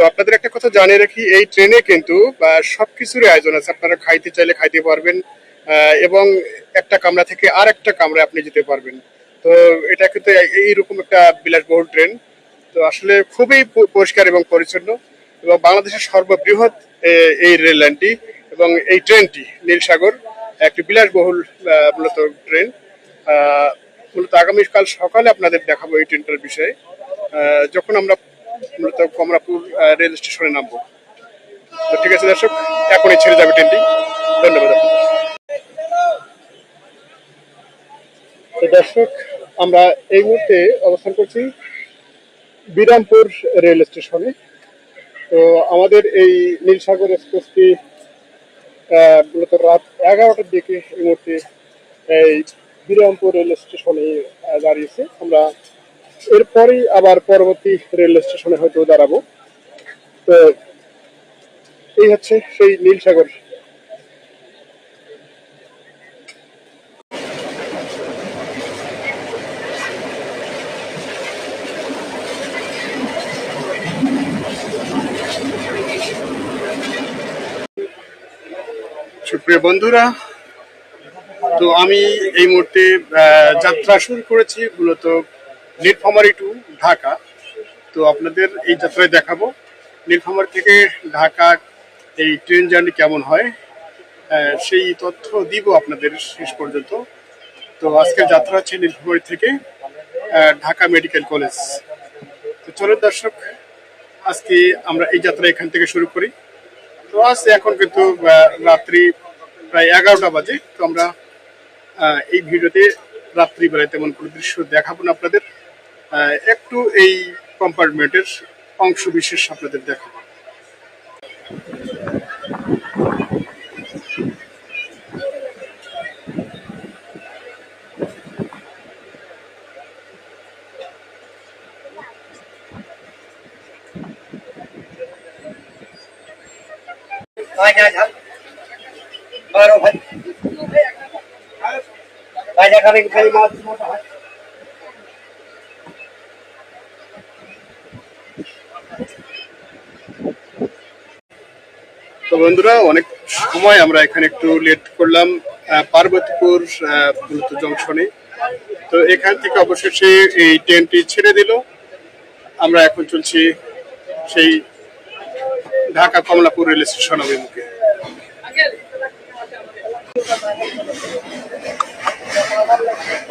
তো আপনাদের একটা কথা জানিয়ে রাখি এই ট্রেনে কিন্তু আহ, সবকিছুরই আয়োজন আছে। আপনারা খাইতে চাইলে খাইতে পারবেন এবং একটা কামরা থেকে আর একটা কামরায় আপনি যেতে পারবেন। তো এটা কিন্তু এইরকম একটা বিলাসবহুল ট্রেন। তো আসলে খুবই পরিষ্কার এবং পরিচ্ছন্ন এবং বাংলাদেশের সর্ববৃহৎ এই রেল লাইনটি এবং এই ট্রেনটি নীলসাগর একটি বিলাসবহুল মূলত ট্রেন। মূলত আগামীকাল সকালে আপনাদের দেখাবো এই ট্রেনটার বিষয়ে। যখন আমরা মূলত কমলাপুর রেল স্টেশনে নামবো। তো ঠিক আছে, দর্শক, এখনই ছেড়ে যাবে ট্রেনটি। ধন্যবাদ তো দর্শক, আমরা এই মুহূর্তে অবস্থান করছি বিরামপুর রেল স্টেশনে। তো আমাদের এই নীলসাগর এক্সপ্রেসটি মূলত রাত এগারোটার দিকে এই মুহূর্তে এই বিরামপুর রেল স্টেশনে দাঁড়িয়েছে। আমরা এরপরেই আবার পরবর্তী রেল স্টেশনে হয়তো দাঁড়াবো। তো এই হচ্ছে সেই নীলসাগর সুপ্রিয় বন্ধুরা, তো আমি এই মুহূর্তে যাত্রা শুরু করেছি, মূলত নীলফামারি টু ঢাকা। তো আপনাদের এই যাত্রায় দেখাবো। নীলফামারি থেকে ঢাকা এই ট্রেন জার্নি কেমন হয় সেই তথ্য দিব আপনাদের শেষ পর্যন্ত। তো আজকের যাত্রা হচ্ছে নীলফামারি থেকে ঢাকা মেডিকেল কলেজ। তো চলুন দর্শক, আজকে আমরা এই যাত্রা এখান থেকে শুরু করি। তো আজ এখন কিন্তু রাত্রি প্রায় এগারোটা বাজে। তো আমরা এই ভিডিওতে রাত্রিবেলায় তেমন কোনো দৃশ্য দেখাবো না আপনাদের। একটু এই কম্পার্টমেন্টের অংশ বিশেষ আপনাদের দেখাবো। বারো ভাই ভাই। খালি মাছ। মোটা হয় বন্ধুরা, অনেক সময় আমরা এখানে একটু লেট করলাম পার্বতীপুর মূলত জংশনে। তো এখান থেকে অবশেষে এই ট্রেনটি ছেড়ে দিল। আমরা এখন চলছি সেই ঢাকা কমলাপুর রেল স্টেশন অভিমুখে। তো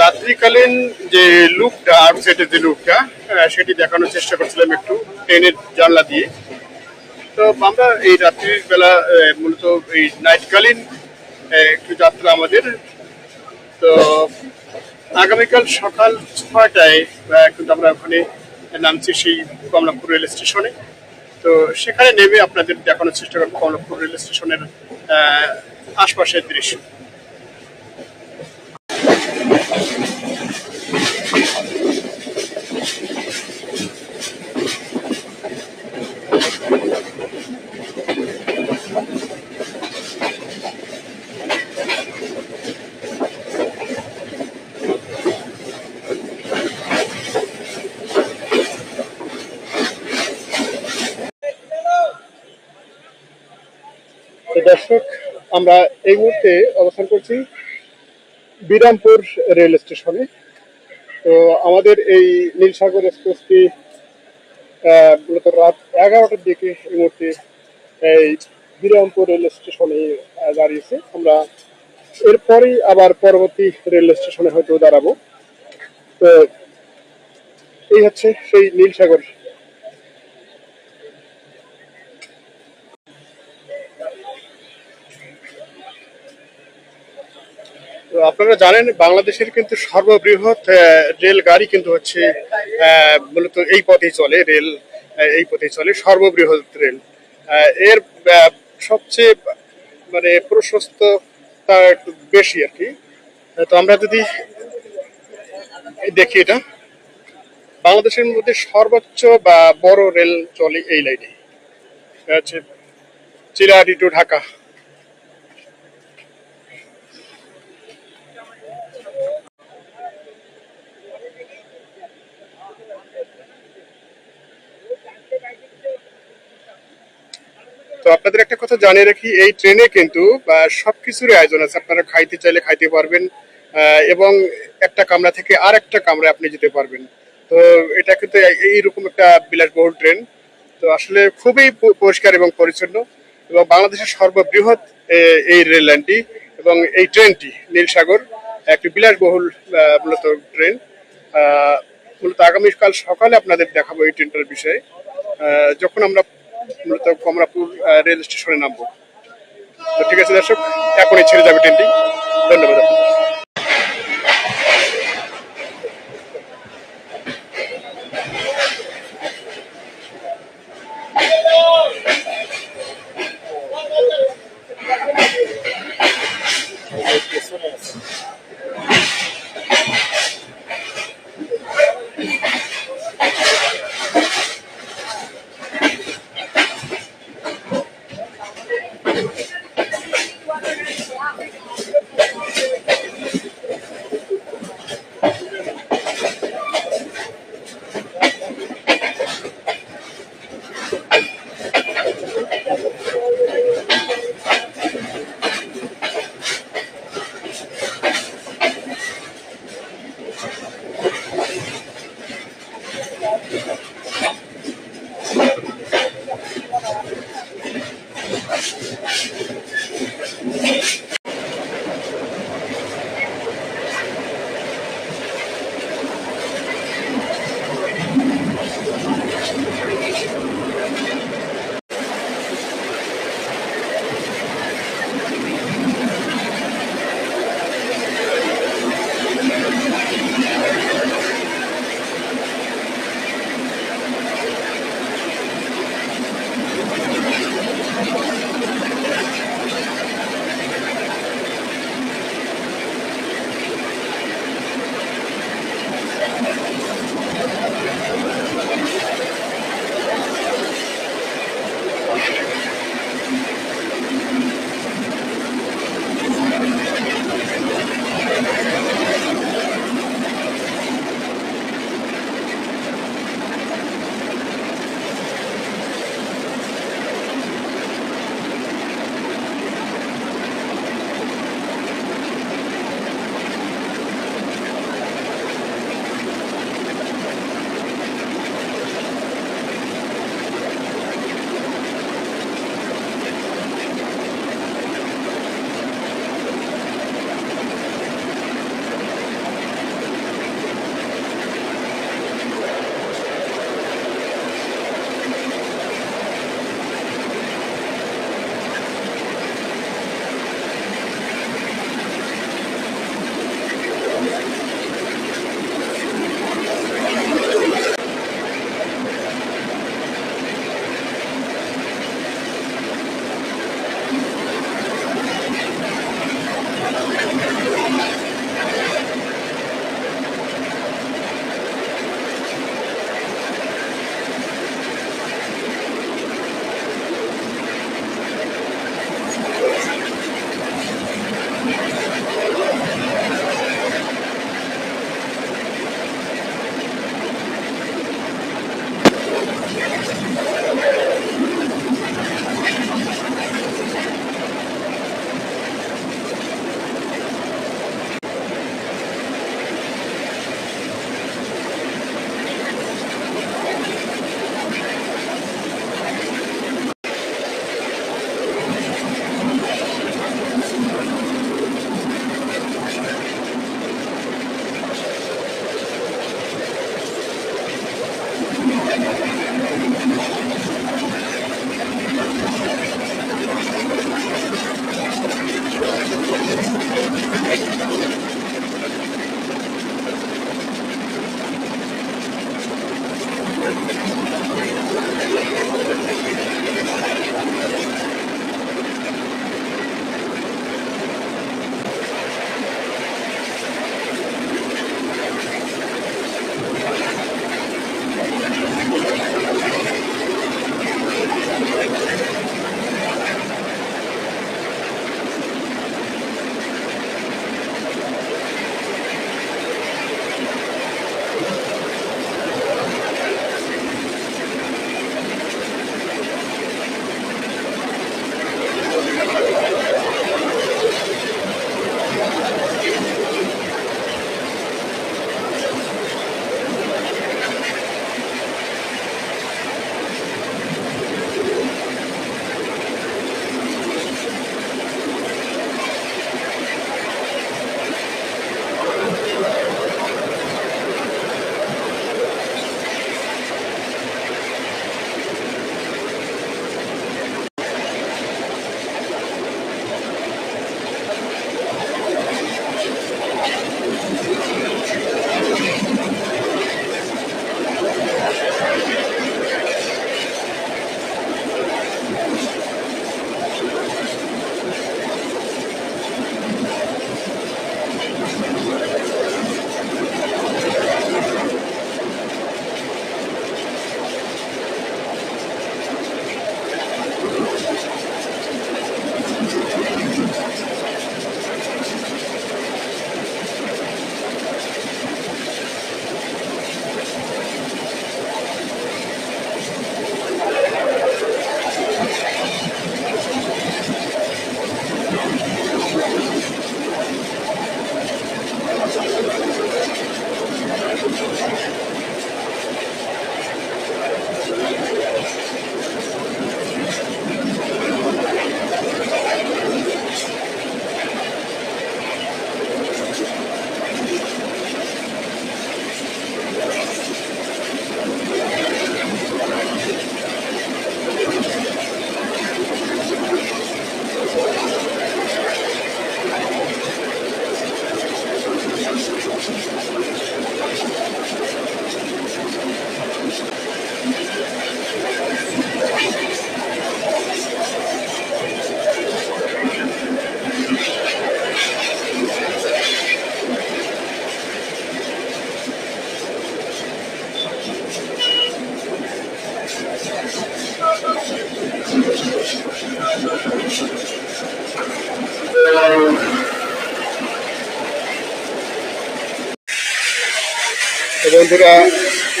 রাত্রিকালীন যে লুকটা আউটসাইডের যে লুকটা সেটি দেখানোর চেষ্টা করছিলাম একটু ট্রেনের জানলা দিয়ে। তো আমরা এই রাত্রির বেলা মূলত এই নাইটকালীন একটু যাত্রা আমাদের। তো আগামীকাল সকাল ছয়টায় কিন্তু আমরা ওখানে নামছি সেই কমলাপুর রেল স্টেশনে। তো সেখানে নেমে আপনাদের দেখানোর চেষ্টা করব কমলাপুর রেল স্টেশনের আশপাশের দৃশ্য দর্শক আমরা এই মুহূর্তে অবস্থান করছি বিরামপুর রেল স্টেশনে। তো আমাদের এই নীলসাগর এক্সপ্রেসটি মূলত রাত এগারোটার দিকে এই মুহূর্তে এই বিরামপুর রেল স্টেশনে দাঁড়িয়েছে। আমরা এরপরেই আবার পরবর্তী রেল স্টেশনে হয়তো দাঁড়াবো। তো এই হচ্ছে সেই নীলসাগর তো আপনারা জানেন, বাংলাদেশের কিন্তু সর্ববৃহৎ রেলগাড়ি কিন্তু হচ্ছে মূলত এই পথেই চলে, রেল এই পথেই চলে, সর্ববৃহৎ রেল। এর সবচেয়ে মানে প্রশস্ততা একটু বেশি আর কি। তো আমরা যদি দেখি এটা, বাংলাদেশের মধ্যে সর্বোচ্চ বা বড় রেল চলে এই লাইনে। হচ্ছে চিরাহাটি টু ঢাকা। তো আপনাদের একটা কথা জানিয়ে রাখি এই ট্রেনে কিন্তু আহ, সবকিছুরই আয়োজন আছে। আপনারা খাইতে চাইলে খাইতে পারবেন এবং একটা কামরা থেকে আর একটা কামরায় আপনি যেতে পারবেন। তো এটা কিন্তু এই- এইরকম একটা বিলাসবহুল ট্রেন। তো আসলে খুবই পরিষ্কার এবং পরিচ্ছন্ন এবং বাংলাদেশের সর্ববৃহৎ এই রেল লাইনটি এবং এই ট্রেনটি নীলসাগর একটি বিলাসবহুল মূলত ট্রেন। মূলত আগামীকাল সকালে আপনাদের দেখাবো এই ট্রেনটার বিষয়ে। যখন আমরা মূলত কমলাপুর রেল স্টেশনে নামবো। তো ঠিক আছে দর্শক এখনই ছেড়ে যাবে ট্রেনটি। ধন্যবাদ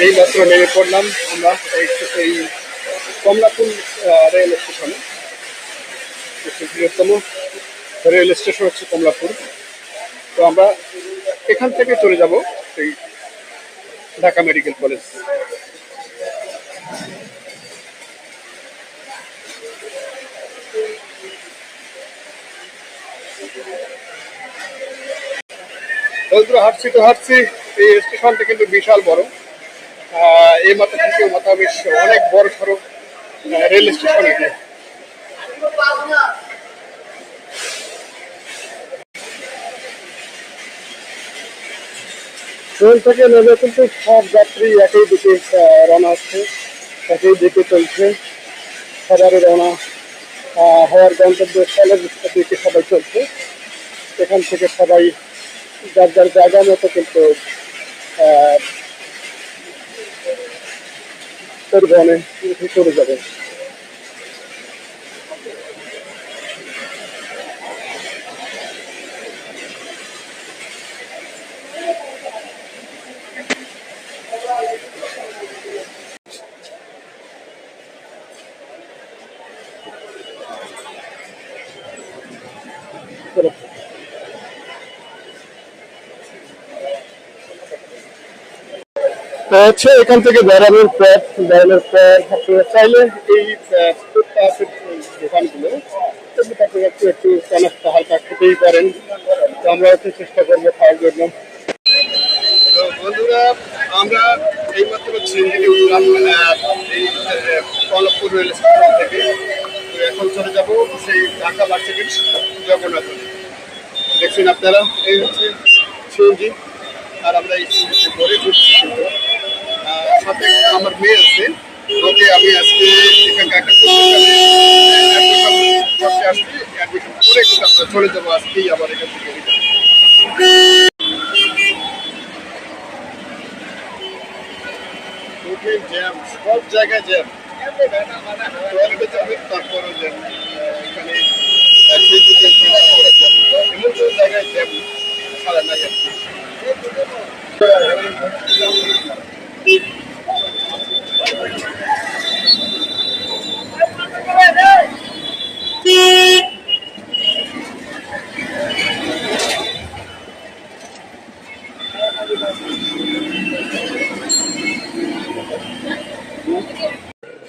এই মাত্র নেমে পড়লাম আমরা এই এই কমলাপুর রেল স্টেশনে বৃহত্তম রেল স্টেশন হচ্ছে কমলাপুর। তো আমরা এখান থেকে চলে যাব সেই ঢাকা মেডিকেল কলেজ। বন্ধুরা হাঁটছি তো হাঁটছি, এই স্টেশনটা কিন্তু বিশাল বড়। এই মাথা থেকে মাথা বেশ অনেক বড় সড়ক রেল স্টেশন এটা। ট্রেন থেকে নেমে কিন্তু সব যাত্রী একই দিকে রওনা হচ্ছে, একই দিকে চলছে। সবারই রওনা হওয়ার গন্তব্যস্থলের দিকে সবাই চলছে। এখান থেকে সবাই যার যার জায়গা মতো কিন্তু আহ, পরিবহনে হচ্ছে এখান থেকে বেড়ানোর পর বেড়ানোর পর আপনারা চাইলে এই ফুটপাথের দোকানগুলো আপনারা হালকা খেতেই পারেন। আমরা একটু চেষ্টা করব খাওয়ার জন্য। তো বন্ধুরা, আমরা এইমাত্র ছিনজিতে উঠলাম এই রেল স্টেশন থেকে। এখন চলে যাব সেই ঢাকা ভার্সিটির জগন্নাথ দেখছেন আপনারা, এই হচ্ছে আর আমরা এই করে ঘুরছি সাথে আমার মেয়ে আছে। ওকে আমি আজকে এখানকার একটা করতে আসছি। অ্যাডমিশন আমরা চলে যাব আজকেই আবার এখান জ্যাম সব জায়গায় জ্যাম তারপরও জ্যাম এখানে জায়গায় জ্যাম ছাড়া নাই আর কি।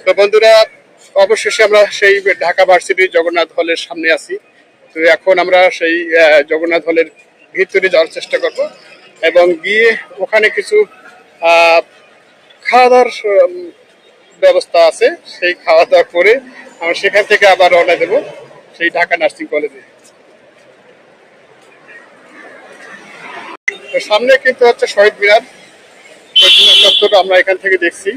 তো বন্ধুরা, অবশেষে আমরা সেই ঢাকা ভার্সিটির জগন্নাথ হলের সামনে আছি। তো এখন আমরা সেই জগন্নাথ হলের ভিতরে যাওয়ার চেষ্টা করব এবং গিয়ে ওখানে কিছু খাওয়া দাওয়ার ব্যবস্থা আছে। সেই খাওয়া দাওয়া করে আমরা সেখান থেকে আবার রওনা দেব, সেই ঢাকা নার্সিং কলেজে। তো সামনে কিন্তু হচ্ছে শহীদ মিনার। চত্বর আমরা এখান থেকে দেখছি।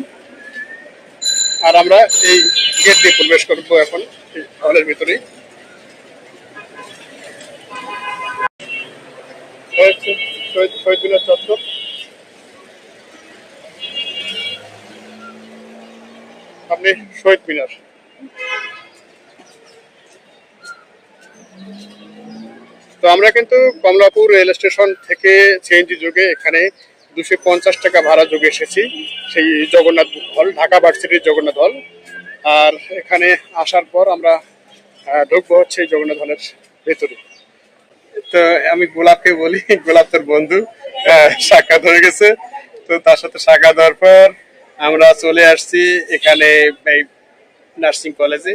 আর আমরা এই গেট দিয়ে প্রবেশ করব এখন হলের ভিতরে শহীদ শহীদ মিনার চত্বর। আপনি শহীদ মিনার। তো আমরা কিন্তু কমলাপুর রেল স্টেশন থেকে সিএনজি যোগে এখানে দুশো পঞ্চাশ টাকা ভাড়া যোগে এসেছি। সেই জগন্নাথ হল, ঢাকা ভার্সিটির জগন্নাথ হল। আর এখানে আসার পর আমরা ঢুকবো হচ্ছে জগন্নাথ হলের ভেতরে। তো আমি গোলাপকে বলি, গোলাপ তোর বন্ধু সাক্ষাৎ হয়ে গেছে। তো তার সাথে সাক্ষাৎ দেওয়ার পর আমরা চলে আসছি এখানে নার্সিং কলেজে।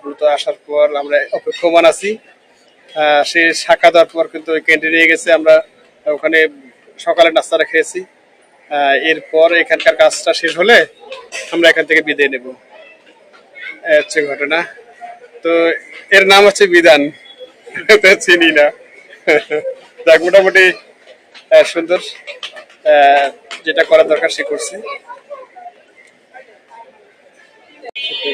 দ্রুত আসার পর আমরা অপেক্ষমান আছি। সে শাখা দেওয়ার পর কিন্তু ওই ক্যান্টিনে গেছে। আমরা ওখানে সকালে নাস্তাটা খেয়েছি। এরপর এখানকার কাজটা শেষ হলে আমরা এখান থেকে বিদায় নেব। হচ্ছে ঘটনা। তো এর নাম হচ্ছে বিধান। চিনি না। যাক, মোটামুটি সুন্দর। যেটা করার দরকার সে করছে।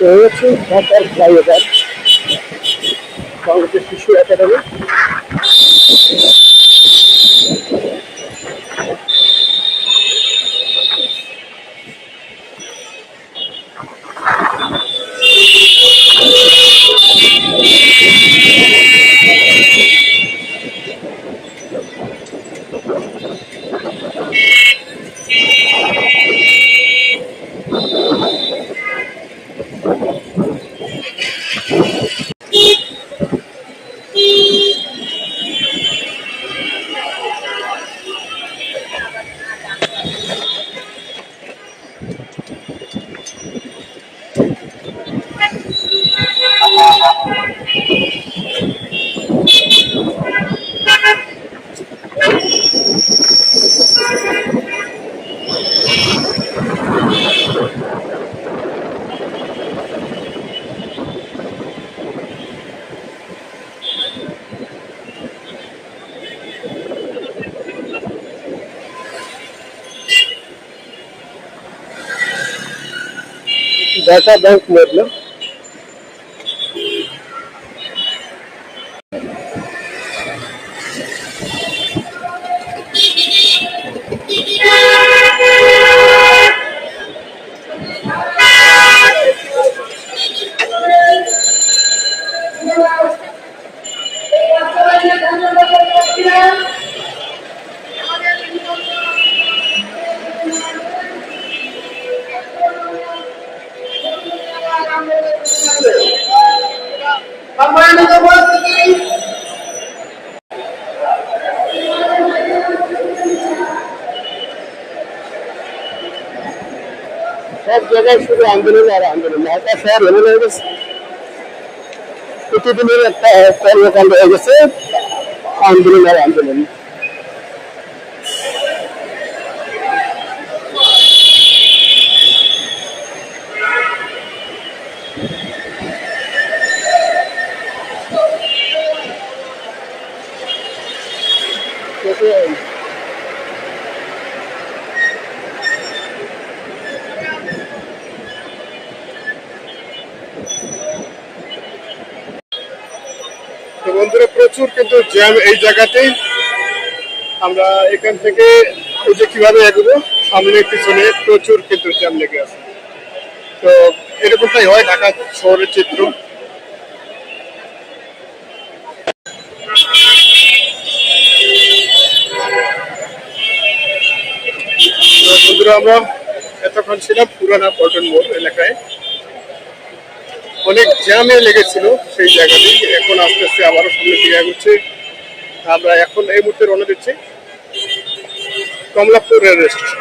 হচ্ছে ঢাকার ফ্লাইওভার বাংলাদেশ শিশু একাডেমি। पैसा बैंक मतलब আর আন্দোলন ঢাকা শহর এমন হয়ে গেছে প্রতিদিনের একটা কর্মকাণ্ড হয়ে গেছে। আন্দোলন আর আন্দোলন তো বন্ধুরা প্রচুর কিন্তু জ্যাম এই জায়গাতেই আমরা এখান থেকে ওই যে কীভাবে এগোবো সামনে পিছনে প্রচুর কিন্তু জ্যাম লেগে আছে। তো এরকমটাই হয় ঢাকা শহরের চিত্র। আমরা এতক্ষণ ছিলাম পুরানা পল্টন মোড় এলাকায়। অনেক জ্যামে লেগেছিল সেই জায়গাতেই এখন আস্তে আস্তে আবারও সামনে দিকে এগোচ্ছে। আমরা এখন এই মুহূর্তে রওনা দিচ্ছি কমলাপুর রেলওয়ে স্টেশন।